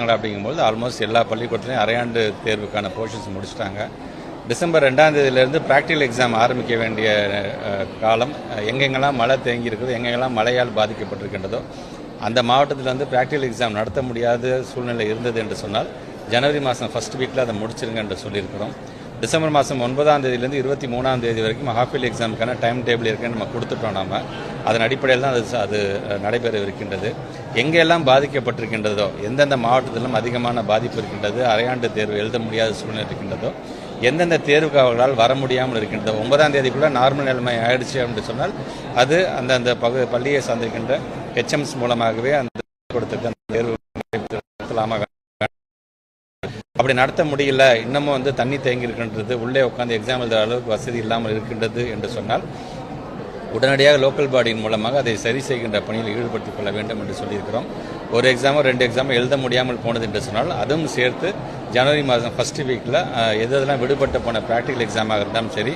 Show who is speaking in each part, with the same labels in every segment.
Speaker 1: அப்படிங்கும்போது ஆல்மோஸ்ட் எல்லா பள்ளிக்கூடத்துலையும் அரையாண்டு தேர்வுக்கான போர்ஷன்ஸ் முடிச்சிட்டாங்க. டிசம்பர் ரெண்டாம் தேதியிலேருந்து ப்ராக்டிகல் எக்ஸாம் ஆரம்பிக்க வேண்டிய காலம் எங்கெங்கெல்லாம் மழை தேங்கி இருக்குது எங்கெங்கெல்லாம் மழையால் பாதிக்கப்பட்டிருக்கின்றதோ அந்த மாவட்டத்தில் வந்து ப்ராக்டிகல் எக்ஸாம் நடத்த முடியாத சூழ்நிலை இருந்தது என்று சொன்னால் ஜனவரி மாதம் ஃபர்ஸ்ட் வீக்கில் அதை முடிச்சிருங்க என்று சொல்லியிருக்கிறோம். டிசம்பர் மாதம் ஒன்பதாம் தேதியிலேருந்து இருபத்தி மூணாம் தேதி வரைக்கும் ஹாஃபில் எக்ஸாமுக்கான டைம் டேபிள் இருக்குன்னு நம்ம கொடுத்துட்டோம் நாம. அதன் அடிப்படையில் தான் அது அது நடைபெற இருக்கின்றது எங்கெல்லாம் பாதிக்கப்பட்டிருக்கின்றதோ எந்தெந்த மாவட்டத்திலும் அதிகமான பாதிப்பு இருக்கின்றது அரையாண்டு தேர்வு எழுத முடியாத சூழ்நிலை இருக்கின்றதோ எந்தெந்த தேர்வுக்கு அவர்களால் வர முடியாமல் இருக்கின்றது ஒன்பதாம் தேதிக்குள்ளே நார்மல் நிலைமை ஆயிடுச்சு அப்படின்னு சொன்னால் அது அந்த அந்த பகு பள்ளியை சார்ந்திருக்கின்ற ஹெச்எம்ஸ் மூலமாகவே அந்த கொடுத்துருக்க அந்த தேர்வு நடத்தலாமா அப்படி நடத்த முடியல இன்னமும் வந்து தண்ணி தேங்கி இருக்கின்றது உள்ளே உட்காந்து எக்ஸாம் எழுதுகிற அளவுக்கு வசதி இல்லாமல் இருக்கின்றது என்று சொன்னால் உடனடியாக லோக்கல் பாடியின் மூலமாக அதை சரி செய்கின்ற பணியில் ஈடுபடுத்திக் கொள்ள வேண்டும் என்று சொல்லியிருக்கிறோம். ஒரு எக்ஸாமோ ரெண்டு எக்ஸாமோ எழுத முடியாமல் போனது என்று சொன்னால் அதுவும் சேர்த்து ஜனவரி மாதம் ஃபஸ்ட்டு வீக்கில் எது எதெல்லாம் விடுபட்டு போன ப்ராக்டிக்கல் எக்ஸாமாக இருந்தாலும் சரி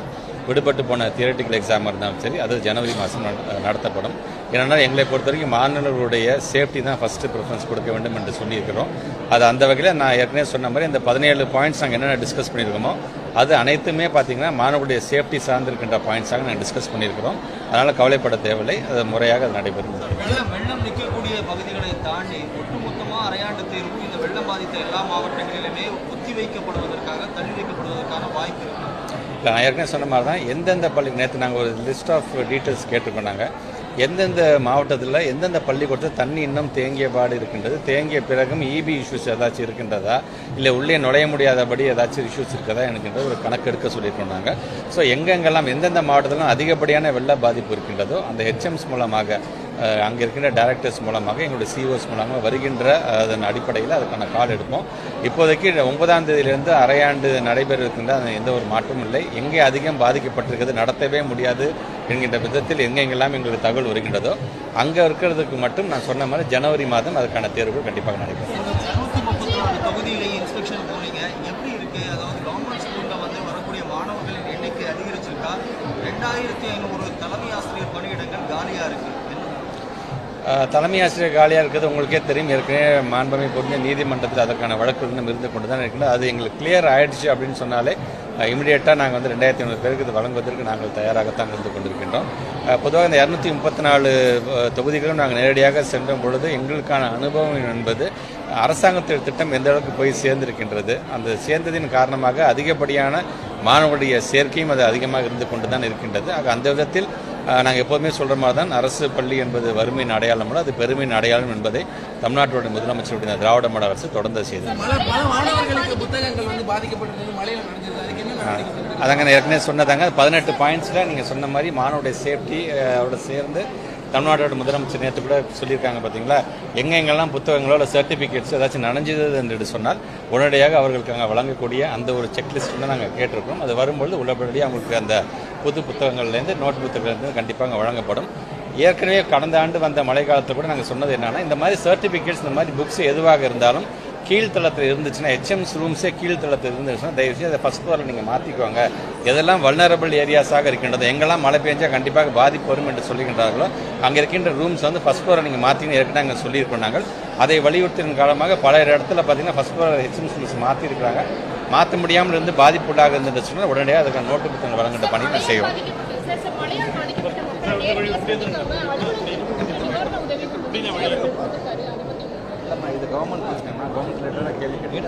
Speaker 1: விடுபட்டு போன தியரட்டிக்கல் எக்ஸாமாக இருந்தாலும் சரி அது ஜனவரி மாதம் நட- நடத்தப்படும். ஏன்னா எங்களை பொறுத்த வரைக்கும் மாணவர்களுடைய சேஃப்டி தான் ஃபஸ்ட்டு ப்ரிஃபரன்ஸ் கொடுக்க வேண்டும் என்று சொல்லியிருக்கிறோம். அது அந்த வகையில் நான் ஏற்கனவே சொன்ன மாதிரி இந்த பதினேழு பாயிண்ட்ஸ் நாங்கள் என்னென்ன டிஸ்கஸ் பண்ணியிருக்கோமோ அது அனைத்துமே பார்த்தீங்கன்னா மாணவருடைய சேஃப்டி சார்ந்திருக்கின்ற பாயிண்ட்ஸாக நாங்கள் டிஸ்கஸ் பண்ணியிருக்கிறோம். அதனால் கவலைப்பட தேவையில்லை. அது முறையாக அது நடைபெறும்.
Speaker 2: வெள்ளம் நிற்கக்கூடிய பகுதிகளை தாண்டி ஒட்டுமொத்தமாக அரையாண்டு தேர்வு இந்த வெள்ளம் பாதித்த எல்லா மாவட்டங்களிலுமே ஒத்தி வைக்கப்படுவதற்காக தள்ளி வைக்கப்படுவதற்கான வாய்ப்பு இருக்கு.
Speaker 1: இல்லை நான் ஏற்கனவே சொன்ன மாதிரி தான் எந்தெந்த பள்ளி நேற்று நாங்கள் ஒரு லிஸ்ட் ஆஃப் டீட்டெயில்ஸ் கேட்டிருக்கோம் நாங்கள் எந்தெந்த மாவட்டத்தில் எந்தெந்த பள்ளிக்கூடத்தில் தண்ணி இன்னும் தேங்கிய பாடு இருக்கின்றது தேங்கிய பிறகும் இபி இஷ்யூஸ் ஏதாச்சும் இருக்கின்றதா? இல்லை உள்ளே நுழைய முடியாதபடி ஏதாச்சும் இஷ்யூஸ் இருக்கதா எனக்குன்ற ஒரு கணக்கு எடுக்க சொல்லியிருக்கோம் நாங்கள் ஸோ எங்கெங்கெல்லாம் எந்தெந்த மாவட்டத்திலும் அதிகப்படியான வெள்ள பாதிப்பு இருக்கின்றதோ அந்த ஹெச்எம்ஸ் மூலமாக அங்கே இருக்கின்ற டைரக்டர்ஸ் மூலமாக எங்களுடைய சிஓஸ் மூலமாக வருகின்ற அதன் அடிப்படையில் அதுக்கான கால் எடுப்போம். இப்போதைக்கு ஒன்பதாம் தேதியிலிருந்து அரையாண்டு நடைபெற இருக்கின்ற எந்த ஒரு மாற்றமும் இல்லை. எங்கே அதிகம் பாதிக்கப்பட்டிருக்கிறது நடத்தவே முடியாது என்கின்ற விதத்தில் எங்கெங்கெல்லாம் எங்களுக்கு தகவல் வருகின்றதோ அங்கே இருக்கிறதுக்கு மட்டும் நான் சொன்ன மாதிரி ஜனவரி மாதம் அதுக்கான தேர்வுகள் கண்டிப்பாக நடைபெறும்.
Speaker 2: ரெண்டாயிரத்தி ஐநூறு தலைமை ஆசிரியர் பணியிடங்கள் காலியாக இருக்கு.
Speaker 1: தலைமை ஆசிரியர் காலியாக இருக்கிறது உங்களுக்கே தெரியும். ஏற்கனவே மாண்பமை பொருந்த நீதிமன்றத்தில் அதற்கான வழக்கு இன்னும் இருந்து கொண்டு தான் இருக்கின்றது அது எங்களுக்கு கிளியர் ஆயிடுச்சு அப்படின்னு சொன்னாலே இமிடியேட்டாக நாங்கள் வந்து ரெண்டாயிரத்தி ஐநூறு பேருக்கு இது வழங்குவதற்கு நாங்கள் தயாராகத்தான் இருந்து கொண்டிருக்கின்றோம். பொதுவாக இந்த இரநூத்தி முப்பத்தி நாலு தொகுதிகளும் நாங்கள் நேரடியாக சென்ற பொழுது எங்களுக்கான அனுபவம் என்பது அரசாங்கத்தின் திட்டம் எந்த அளவுக்கு போய் சேர்ந்திருக்கின்றது அந்த சேர்ந்ததின் காரணமாக அதிகப்படியான மாணவர்களுடைய சேர்க்கையும் அது அதிகமாக இருந்து கொண்டு தான் இருக்கின்றது. ஆக அந்த விதத்தில் நாங்கள் எப்போதுமே சொல்கிற மாதிரி தான் அரசு பள்ளி என்பது வறுமையின் அடையாளம் அல்ல அது பெருமையின் அடையாளம் என்பதை தமிழ்நாட்டுடைய முதலமைச்சருடைய திராவிட மாடல் அரசு தொடர்ந்து செய்தது அதங்க நான் ஏற்கனவே சொன்னதாங்க பதினெட்டு பாயிண்ட்ஸில் நீங்கள் சொன்ன மாதிரி மாணவருடைய சேஃப்டி அவரோட சேர்ந்து தமிழ்நாட்டோட முதலமைச்சர் நேற்று கூட சொல்லியிருக்காங்க பார்த்தீங்களா எங்க எங்கெல்லாம் புத்தகங்களோ இல்லை சர்டிஃபிகேட்ஸ் ஏதாச்சும் நனைஞ்சது என்று சொன்னால் உடனடியாக அவர்களுக்கு அங்கே வழங்கக்கூடிய அந்த ஒரு செக்லிஸ்ட் தான் நாங்கள் கேட்டிருக்கோம் அது வரும்பொழுது உள்ளபடியாக அவங்களுக்கு அந்த புது புத்தகங்கள்லேருந்து நோட் புத்தகங்கள்லேருந்து கண்டிப்பாக அங்கே வழங்கப்படும். ஏற்கனவே கடந்த ஆண்டு வந்த மழை காலத்தில் கூட நாங்கள் சொன்னது என்னன்னா இந்த மாதிரி சர்டிஃபிகேட்ஸ் இந்த மாதிரி புக்ஸ் எதுவாக இருந்தாலும் கீழ்த்தளத்தில் இருந்துச்சுன்னா ஹெச்எம்ஸ் ரூம்ஸே கீழ்த்தளத்தில் இருந்துச்சுன்னா தயவுசெய்து அதை ஃபஸ்ட் ஃப்ளோரில் நீங்கள் மாற்றிக்குவாங்க எதெல்லாம் வல்னரபிள் ஏரியாஸாக இருக்கின்றது எங்கெல்லாம் மழை பெஞ்சால் கண்டிப்பாக பாதிப்பு வரும் என்று சொல்லுகின்றார்களோ அங்கே இருக்கின்ற ரூம்ஸ் வந்து ஃபஸ்ட் ஃப்ளோரை நீங்கள் மாற்றின்னு ஏற்கனவே அங்கே சொல்லியிருக்கோம் நாங்கள். அதை வலியுறுத்தின காலமாக பல இடத்துல பார்த்தீங்கன்னா ஃபஸ்ட் ஃப்ளோர் ஹெச்எம்ஸ் ரூம்ஸ் மாற்றிருக்கிறாங்க மாற்ற முடியாமல் இருந்து பாதிப்புள்ளாக இருந்துட்டு சொன்னால் உடனடியாக அதுக்கான நோட்டு புத்தகங்கள் வழங்குகின்ற பணியை நான் செய்வோம். இது கவர்மெண்ட் பிரச்சனை கவர்மெண்ட் கேள்வி கேட்டு